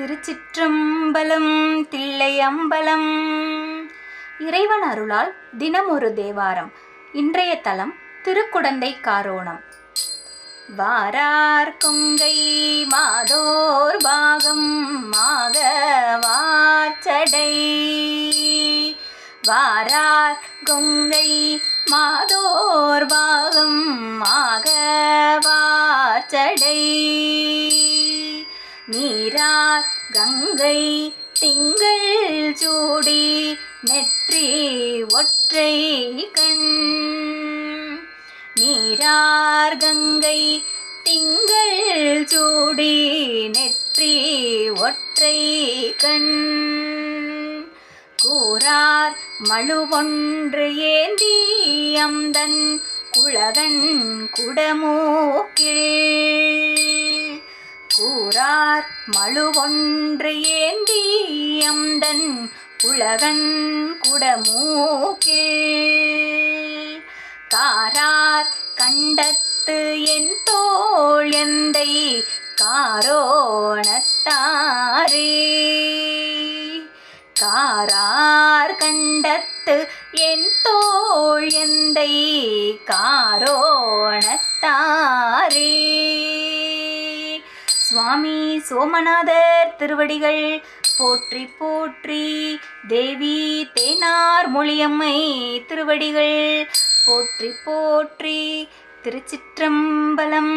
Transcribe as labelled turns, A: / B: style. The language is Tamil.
A: திருச்சிற்றம்பலம் தில்லை அம்பலம் இறைவன் அருளால் தினம் ஒரு தேவாரம் இன்றைய தலம் திருக்குடந்தை காரோணம் வாரார் கொங்கை மாதோர் பாகம் மாக வாச்சடை வாரார் கொங்கை மாதோர் பாகம் மாக கங்கை திங்கள் சூடி நெற்றி ஒற்றை கண். நீரார் கங்கை திங்கள் சூடி நெற்றி ஒற்றை கண். கூறார் மழுவொன்று ஏந்தி அந்தன் குழகன் குடமூக்கில். மழுவொன்று ஏந்தி அந்தன் உலகன் குடமூக்கில். காரார் கண்டத்து என் தோள் எந்தை காரோணத்தாரே. காரார் கண்டத்து என் தோள் எந்தை காரோணத்தாரே சுவாமி சோமநாதர் திருவடிகள். போற்றி போற்றி. தேவி தேனார் மொழியம்மை திருவடிகள். போற்றி போற்றி. திருச்சிற்றம்பலம்.